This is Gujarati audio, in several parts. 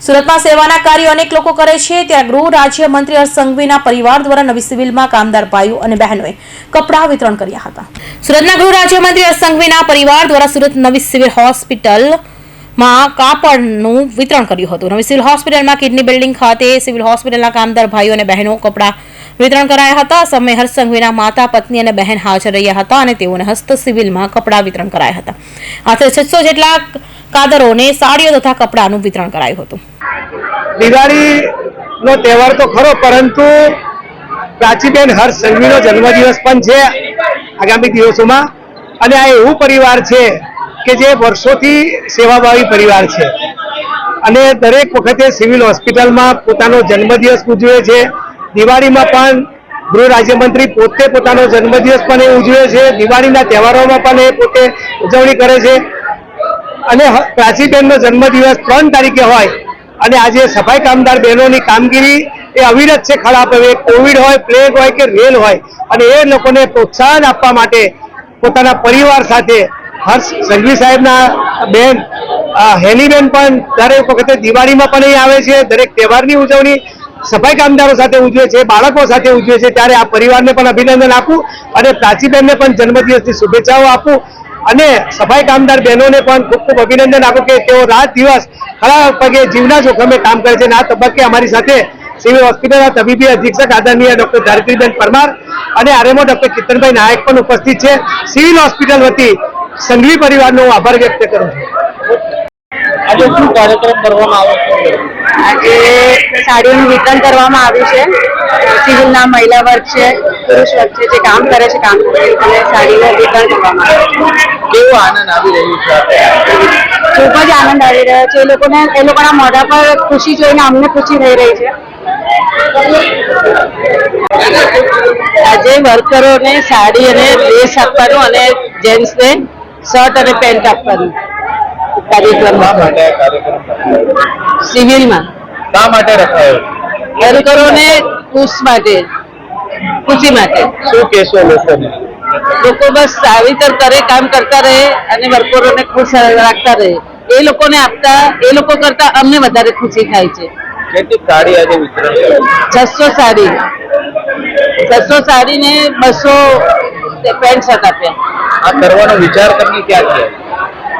સુરતમાં સેવાના કાર્યો અનેક લોકો કરે છે. ત્યાં ગૃહ રાજ્ય મંત્રી હર્ષ સંઘવીના પરિવાર દ્વારા નવી સિવિલમાં કામદાર ભાઈઓ અને બહેનોએ કપડાં વિતરણ કર્યા હતા. સુરતના ગૃહ રાજ્યમંત્રી હર્ષ સંઘવીના પરિવાર દ્વારા સુરત નવી સિવિલ હોસ્પિટલમાં કાપડનું વિતરણ કર્યું હતું. નવી સિવિલ હોસ્પિટલમાં કિડની બિલ્ડિંગ ખાતે સિવિલ હોસ્પિટલના કામદાર ભાઈઓ અને બહેનો કપડાં વિતરણ કરાયા હતા. આ સમયે હર્ષ સંઘવીના માતા, પત્ની અને બહેન હાજર રહ્યા હતા અને તેઓને હસ્ત સિવિલમાં કપડાં વિતરણ કરાયા હતા. આશરે છસો જેટલા કાદરોને સાડીઓ તથા કપડાનું વિતરણ કરાયું હતું. દિવાળીનો તહેવાર તો ખરો, પરંતુ પ્રાચીબેન હર્ષ સંઘવીનો જન્મદિવસ પણ છે આગામી દિવસોમાં. અને આ એવું પરિવાર છે કે જે વર્ષોથી સેવાભાવી પરિવાર છે. અને દરેક વખતે સિવિલ હોસ્પિટલમાં પોતાનો જન્મદિવસ ઉજવે છે. દિવાળીમાં પણ ગૃહ રાજ્યમંત્રી પોતે પોતાનો જન્મદિવસ પણ એ ઉજવે છે. દિવાળીના તહેવારોમાં પણ એ પોતે ઉજવણી કરે છે. અને પ્રાચીબેનનો જન્મદિવસ ત્રણ તારીખે હોય અને આજે સફાઈ કામદાર બહેનોની કામગીરી એ અવિરત છે ખરાબ. હવે કોવિડ હોય પ્લેગ હોય કે રેલ હોય અને એ લોકોને પ્રોત્સાહન આપવા માટે પોતાના પરિવાર સાથે હર્ષ સંઘવી સાહેબના બેન હેલીબેન પણ દરેક વખતે દિવાળીમાં પણ અહીં આવે છે. દરેક તહેવારની ઉજવણી સફાઈ કામદારો સાથે ઉજવે છે, બાળકો સાથે ઉજવે છે, ત્યારે આ પરિવારને પણ અભિનંદન આપું અને પ્રાચીબેનને પણ જન્મદિવસની શુભેચ્છાઓ આપું. અને સફાઈ કામદાર બહેનોને પણ ખૂબ ખૂબ અભિનંદન આપું કે તેઓ રાત દિવસ ખરા પગે જીવના જોખમે કામ કરે છે. અને આ તબક્કે અમારી સાથે સિવિલ હોસ્પિટલના તબીબી અધિક્ષક આદરણીય ડોક્ટર ધારત્રીબેન પરમાર અને આરએમઓ ડોક્ટર કિતનભાઈ નાયક પણ ઉપસ્થિત છે. સિવિલ હોસ્પિટલ વતી સંઘવી પરિવારનો હું આભાર વ્યક્ત કરું છું. આજે શું કાર્યક્રમ કરવામાં આવે છે? આજે સાડીઓનું વિતરણ કરવામાં આવ્યું છે. સિવિલના મહિલા વર્ગ છે પુરુષ વર્ગ છે જે કામ કરે છે કામ અને સાડીનું વિતરણ કરવામાં આવ્યું છે. કેવો આનંદ આવી રહ્યું છે ખૂબ જ આનંદ આવી રહ્યો છે. એ લોકોને એ લોકોના મોઢા પર ખુશી જોઈને અમને ખુશી થઈ રહી છે. આજે વર્કરોને સાડી અને ડ્રેસ આપવાનું અને જેન્ટ્સને શર્ટ અને પેન્ટ આપવાનું. કાર્યક્રમ? સિવિલમાં. શા માટે રખાયો? વર્કરોને ખુશ માટે ખુશી માટે. શું કહેશો લોકોને લોકો બસ સાવિતર કરે કામ કરતા રહે અને વર્કરોને ખુશ રાખતા રહે. એ લોકોને આપતા એ લોકો કરતા અમને વધારે ખુશી થાય છે. કેટલી સાડી આજે વિતરણ છસો સાડી. છસો સાડી ને બસો પેન્ટ શર્ટ આપ્યા. આ કરવાનો વિચાર તમને ક્યાં છે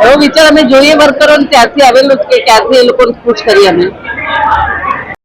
એવો વિચાર અમે જોઈએ વર્કરો ત્યારથી આવેલું કે ક્યારથી એ લોકોને ખુશ કરીએ અમે.